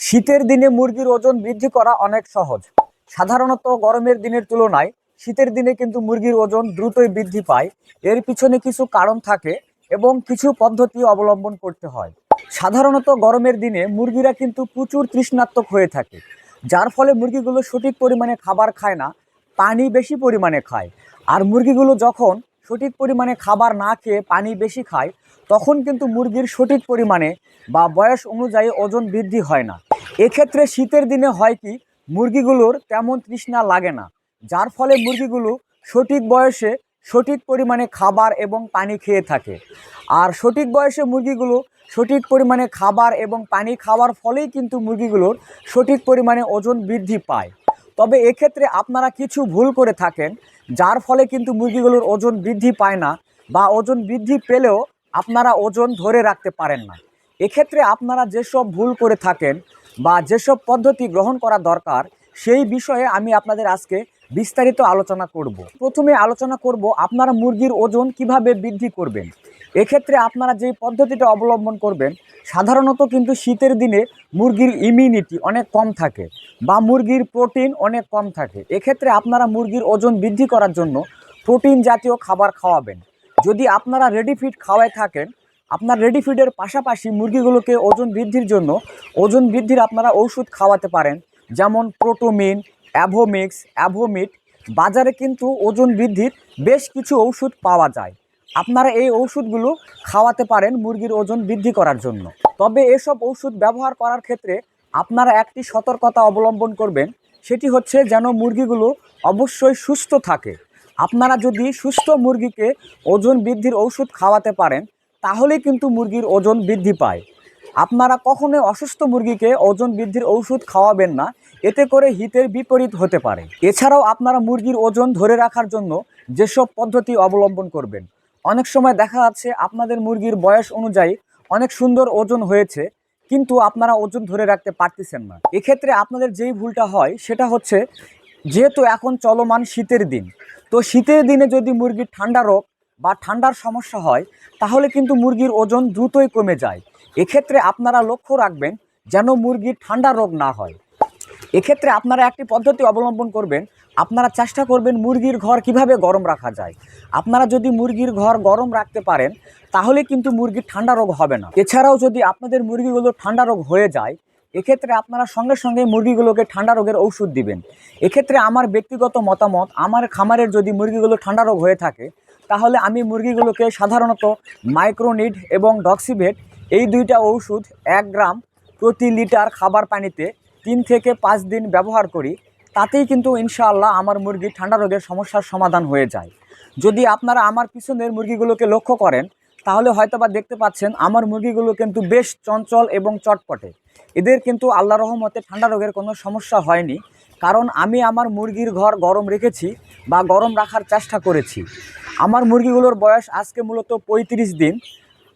শীতের দিনে মুরগির ওজন বৃদ্ধি করা অনেক সহজ। সাধারণত গরমের দিনের তুলনায় শীতের দিনে কিন্তু মুরগির ওজন দ্রুতই বৃদ্ধি পায়। এর পিছনে কিছু কারণ থাকে এবং কিছু পদ্ধতি অবলম্বন করতে হয়। সাধারণত গরমের দিনে মুরগিরা কিন্তু প্রচুর তৃষ্ণাত্মক হয়ে থাকে, যার ফলে মুরগিগুলো সঠিক পরিমাণে খাবার খায় না, পানি বেশি পরিমাণে খায়। আর মুরগিগুলো যখন সঠিক পরিমাণে খাবার না খেয়ে পানি বেশি খায়, তখন কিন্তু মুরগির সঠিক পরিমাণে বা বয়স অনুযায়ী ওজন বৃদ্ধি হয় না। এক্ষেত্রে শীতের দিনে হয় কি, মুরগিগুলোর তেমন তৃষ্ণা লাগে না। যার ফলে মুরগিগুলো সঠিক বয়সে সঠিক পরিমাণে খাবার এবং পানি খেয়ে থাকে। আর সঠিক বয়সে মুরগিগুলো সঠিক পরিমাণে খাবার এবং পানি খাওয়ার ফলেই কিন্তু মুরগিগুলোর সঠিক পরিমাণে ওজন বৃদ্ধি পায়। তবে এক্ষেত্রে আপনারা কিছু ভুল করে থাকেন, যার ফলে কিন্তু মুরগিগুলোর ওজন বৃদ্ধি পায় না বা ওজন বৃদ্ধি পেলেও আপনারা ওজন ধরে রাখতে পারেন না। এক্ষেত্রে আপনারা যেসব ভুল করে থাকেন বা যেসব পদ্ধতি গ্রহণ করা দরকার, সেই বিষয়ে আমি আপনাদের আজকে বিস্তারিত আলোচনা করব। প্রথমে আলোচনা করব আপনারা মুরগির ওজন কীভাবে বৃদ্ধি করবেন। এক্ষেত্রে আপনারা যেই পদ্ধতিটা অবলম্বন করবেন, সাধারণত কিন্তু শীতের দিনে মুরগির ইমিউনিটি অনেক কম থাকে বা মুরগির প্রোটিন অনেক কম থাকে। এক্ষেত্রে আপনারা মুরগির ওজন বৃদ্ধি করার জন্য প্রোটিন জাতীয় খাবার খাওয়াবেন। যদি আপনারা রেডি ফিড খাওয়ায় থাকেন আপনার রেডি ফিডের পাশাপাশি মুরগিগুলোকে ওজন বৃদ্ধির জন্য ওজন বৃদ্ধির আপনারা ওষুধ খাওয়াতে পারেন। যেমন প্রোটোমিন অ্যাভোমিক্স অ্যাভোমিট বাজারে কিন্তু ওজন বৃদ্ধির বেশ কিছু ঔষধ পাওয়া যায়। আপনারা এই ওষুধগুলো খাওয়াতে পারেন মুরগির ওজন বৃদ্ধি করার জন্য। তবে এসব ওষুধ ব্যবহার করার ক্ষেত্রে আপনারা একটি সতর্কতা অবলম্বন করবেন। সেটি হচ্ছে যেন মুরগিগুলো অবশ্যই সুস্থ থাকে। আপনারা যদি সুস্থ মুরগিকে ওজন বৃদ্ধির ঔষধ খাওয়াতে পারেন তাহলে কিন্তু মুরগির ওজন বৃদ্ধি পায়। আপনারা কখনোই অসুস্থ মুরগিকে ওজন বৃদ্ধির ঔষধ খাওয়াবেন না, এতে করে হিতের বিপরীত হতে পারে। এছাড়াও আপনারা মুরগির ওজন ধরে রাখার জন্য যেসব পদ্ধতি অবলম্বন করবেন। অনেক সময় দেখা যাচ্ছে আপনাদের মুরগির বয়স অনুযায়ী অনেক সুন্দর ওজন হয়েছে, কিন্তু আপনারা ওজন ধরে রাখতে পারতেছেন না। এক্ষেত্রে আপনাদের যেই ভুলটা হয় সেটা হচ্ছে, যেহেতু এখন চলমান শীতের দিন, তো শীতের দিনে যদি মুরগির ঠান্ডা রোগ বা ঠান্ডার সমস্যা হয়, তাহলে কিন্তু মুরগির ওজন দ্রুতই কমে যায়। এক্ষেত্রে আপনারা লক্ষ্য রাখবেন যেন মুরগির ঠান্ডা রোগ না হয়। এক্ষেত্রে আপনারা একটি পদ্ধতি অবলম্বন করবেন। আপনারা চেষ্টা করবেন মুরগির ঘর কীভাবে গরম রাখা যায়। আপনারা যদি মুরগির ঘর গরম রাখতে পারেন, তাহলে কিন্তু মুরগির ঠান্ডা রোগ হবে না। এছাড়াও যদি আপনাদের মুরগিগুলো ঠান্ডা রোগ হয়ে যায়, এক্ষেত্রে আপনারা সঙ্গে সঙ্গে মুরগিগুলোকে ঠান্ডা রোগের ঔষধ দিবেন। এক্ষেত্রে আমার ব্যক্তিগত মতামত, আমার খামারের যদি মুরগিগুলো ঠান্ডা রোগ হয়ে থাকে তাহলে আমি মুরগিগুলোকে সাধারণত মাইক্রোনিড এবং ডক্সিভেট এই দুইটা ওষুধ এক গ্রাম প্রতি লিটার খাবার পানিতে তিন থেকে পাঁচ দিন ব্যবহার করি, তাতেই কিন্তু ইনশাআল্লাহ আমার মুরগি ঠান্ডা রোগের সমস্যার সমাধান হয়ে যায়। যদি আপনারা আমার পিছনের মুরগিগুলোকে লক্ষ্য করেন, তাহলে হয়তোবা দেখতে পাচ্ছেন আমার মুরগিগুলো কিন্তু বেশ চঞ্চল এবং চটপটে। এদের কিন্তু আল্লাহ রহমতে ঠান্ডা রোগের কোনো সমস্যা হয়নি, কারণ আমি আমার মুরগির ঘর গরম রেখেছি বা গরম রাখার চেষ্টা করেছি। আমার মুরগিগুলোর বয়স আজকে মূলত পঁয়ত্রিশ দিন।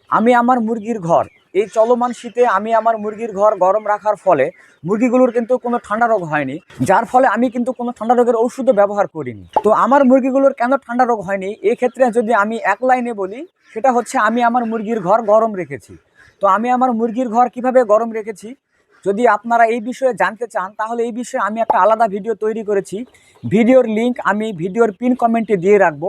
আমি আমার মুরগির ঘর, এই চলমান শীতে আমি আমার মুরগির ঘর গরম রাখার ফলে মুরগিগুলোর কিন্তু কোনো ঠান্ডা রোগ হয়নি। যার ফলে আমি কিন্তু কোনো ঠান্ডা রোগের ওষুধও ব্যবহার করিনি। তো আমার মুরগিগুলোর কেন ঠান্ডা রোগ হয়নি? এক্ষেত্রে যদি আমি এক লাইনে বলি, সেটা হচ্ছে আমি আমার মুরগির ঘর গরম রেখেছি। তো আমি আমার মুরগির ঘর কীভাবে গরম রেখেছি? যদি আপনারা এই বিষয়ে জানতে চান, তাহলে এই বিষয়ে আমি একটা আলাদা ভিডিও তৈরি করেছি। ভিডিওর লিংক আমি ভিডিওর পিন কমেন্টে দিয়ে রাখব।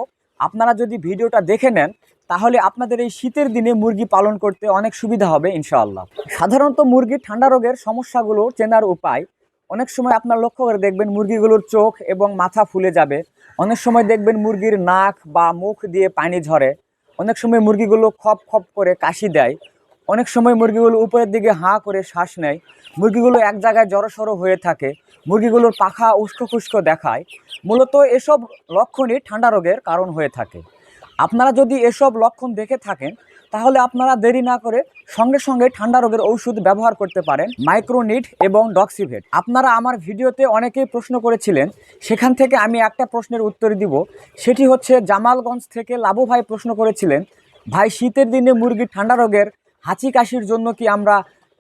আপনারা যদি ভিডিওটা দেখে নেন, তাহলে আপনাদের এই শীতের দিনে মুরগি পালন করতে অনেক সুবিধা হবে, ইনশাআল্লাহ। সাধারণত মুরগির ঠান্ডা রোগের সমস্যাগুলো চেনার উপায়, অনেক সময় আপনার লক্ষ্য করে দেখবেন মুরগিগুলোর চোখ এবং মাথা ফুলে যাবে। অনেক সময় দেখবেন মুরগির নাক বা মুখ দিয়ে পানি ঝরে। অনেক সময় মুরগিগুলো খপ খপ করে কাশি দেয়। অনেক সময় মুরগিগুলো উপরের দিকে হাঁ করে শ্বাস নেয়। মুরগিগুলো এক জায়গায় জড়সড়ো হয়ে থাকে। মুরগিগুলোর পাখা উস্কো খুস্কো দেখায়। মূলত এসব লক্ষণই ঠান্ডা রোগের কারণ হয়ে থাকে। আপনারা যদি এসব লক্ষণ দেখে থাকেন, তাহলে আপনারা দেরি না করে সঙ্গে সঙ্গে ঠান্ডা রোগের ঔষধ ব্যবহার করতে পারেন মাইক্রোনিট এবং ডক্সিভেট। আপনারা আমার ভিডিওতে অনেকেই প্রশ্ন করেছিলেন, সেখান থেকে আমি একটা প্রশ্নের উত্তর দিব। সেটি হচ্ছে, জামালগঞ্জ থেকে লাবু ভাই প্রশ্ন করেছিলেন, ভাই, শীতের দিনে মুরগির ঠান্ডা রোগের হাঁচি কাশির জন্য কি আমরা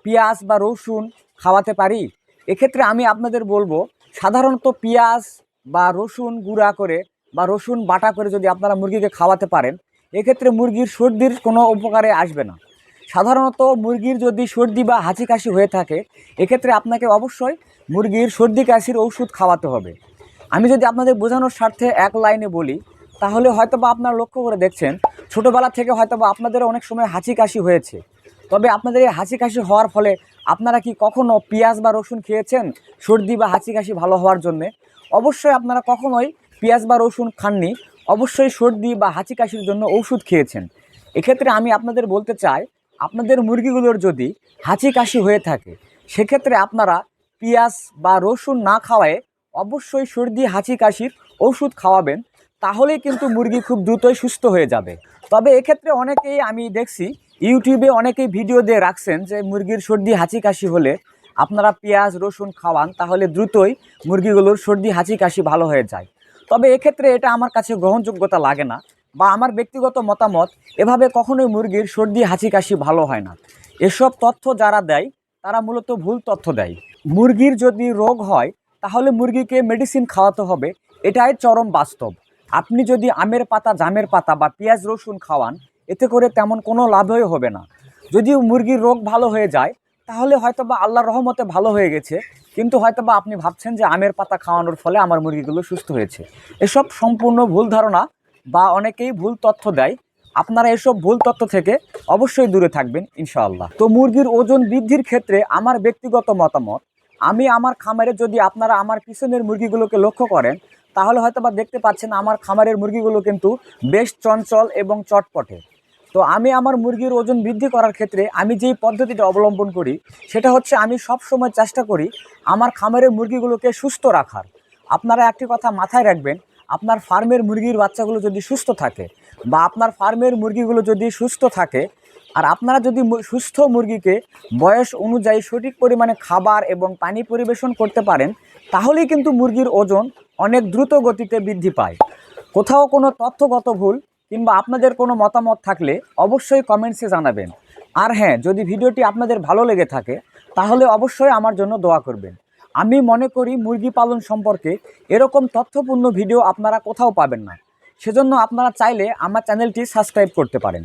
পেঁয়াজ বা রসুন খাওয়াতে পারি? এক্ষেত্রে আমি আপনাদের বলব, সাধারণত পেঁয়াজ বা রসুন গুঁড়া করে বা রসুন বাটা করে যদি আপনারা মুরগিকে খাওয়াতে পারেন, এক্ষেত্রে মুরগির সর্দির কোনো উপকারে আসবে না। সাধারণত মুরগির যদি সর্দি বা হাঁচি কাশি হয়ে থাকে, এক্ষেত্রে আপনাকে অবশ্যই মুরগির সর্দি কাশির ওষুধ খাওয়াতে হবে। আমি যদি আপনাদের বোঝানোর স্বার্থে এক লাইনে বলি, তাহলে হয়তো বা আপনারা লক্ষ্য করে দেখছেন, ছোটোবেলা থেকে হয়তো বা আপনাদের অনেক সময় হাঁচি কাশি হয়েছে। তবে আপনাদের এই হাঁচি কাশি হওয়ার ফলে আপনারা কি কখনো পেঁয়াজ বা রসুন খেয়েছেন? সর্দি বা হাঁচি কাশি ভালো হওয়ার জন্যে? অবশ্যই আপনারা কখনোই পেঁয়াজ বা রসুন খাননি। অবশ্যই সর্দি বা হাঁচি কাশির জন্য ওষুধ খেয়েছেন। এক্ষেত্রে আমি আপনাদের বলতে চাই, আপনাদের মুরগিগুলোর যদি হাঁচি কাশি হয়ে থাকে, সেক্ষেত্রে আপনারা পেঁয়াজ বা রসুন না খাওয়ায় অবশ্যই সর্দি হাঁচি কাশির ওষুধ খাওয়াবেন। তাহলেই কিন্তু মুরগি খুব দ্রুতই সুস্থ হয়ে যাবে। তবে এক্ষেত্রে অনেকেই আমি দেখছি ইউটিউবে অনেকেই ভিডিও দিয়ে রাখছেন যে মুরগির সর্দি হাঁচি কাশি হলে আপনারা পেঁয়াজ, রসুন খাওয়ান, তাহলে দ্রুতই মুরগিগুলোর সর্দি হাঁচি কাশি ভালো হয়ে যায়। তবে এক্ষেত্রে এটা আমার কাছে গ্রহণযোগ্যতা লাগে না বা আমার ব্যক্তিগত মতামত, এভাবে কখনোই মুরগির সর্দি হাঁচি কাশি ভালো হয় না। এসব তথ্য যারা দেয়, তারা মূলত ভুল তথ্য দেয়। মুরগির যদি রোগ হয়, তাহলে মুরগিকে মেডিসিন খাওয়াতে হবে, এটাই চরম বাস্তব। আপনি যদি আমের পাতা, জামের পাতা বা পেঁয়াজ, রসুন খাওয়ান এতে করে তেমন কোনো লাভই হবে না। যদিও মুরগির রোগ ভালো হয়ে যায়, তাহলে হয়তো বা আল্লাহর রহমতে ভালো হয়ে গেছে, কিন্তু হয়তো বা আপনি ভাবছেন যে আমের পাতা খাওয়ানোর ফলে আমার মুরগিগুলো সুস্থ হয়েছে। এসব সম্পূর্ণ ভুল ধারণা বা অনেকেই ভুল তথ্য দেয়। আপনারা এসব ভুল তথ্য থেকে অবশ্যই দূরে থাকবেন, ইনশাআল্লাহ। তো মুরগির ওজন বৃদ্ধির ক্ষেত্রে আমার ব্যক্তিগত মতামত, আমি আমার খামারে যদি আপনারা আমার পিছনের মুরগিগুলোকে লক্ষ্য করেন, তাহলে হয়তো বা দেখতে পাচ্ছেন আমার খামারের মুরগিগুলো কিন্তু বেশ চঞ্চল এবং চটপটে। তো আমি আমার মুরগির ওজন বৃদ্ধি করার ক্ষেত্রে আমি যেই পদ্ধতিটা অবলম্বন করি, সেটা হচ্ছে আমি সব সময় চেষ্টা করি আমার খামারের মুরগিগুলোকে সুস্থ রাখার। আপনারা একটি কথা মাথায় রাখবেন, আপনার ফার্মের মুরগির বাচ্চাগুলো যদি সুস্থ থাকে বা আপনার ফার্মের মুরগিগুলো যদি সুস্থ থাকে, আর আপনারা যদি সুস্থ মুরগিকে বয়স অনুযায়ী সঠিক পরিমাণে খাবার এবং পানি পরিবেশন করতে পারেন, তাহলেই কিন্তু মুরগির ওজন অনেক দ্রুত গতিতে বৃদ্ধি পায়। কোথাও কোনো তথ্যগত ভুল কিংবা আপনাদের কোনো মতামত থাকলে অবশ্যই কমেন্টসে জানাবেন। আর হ্যাঁ যদি ভিডিওটি আপনাদের ভালো লেগে থাকে, তাহলে অবশ্যই আমার জন্য দোয়া করবেন। আমি মনে করি মুরগি পালন সম্পর্কে এরকম তথ্যপূর্ণ ভিডিও আপনারা কোথাও পাবেন না। সেজন্য আপনারা চাইলে আমার চ্যানেলটি সাবস্ক্রাইব করতে পারেন।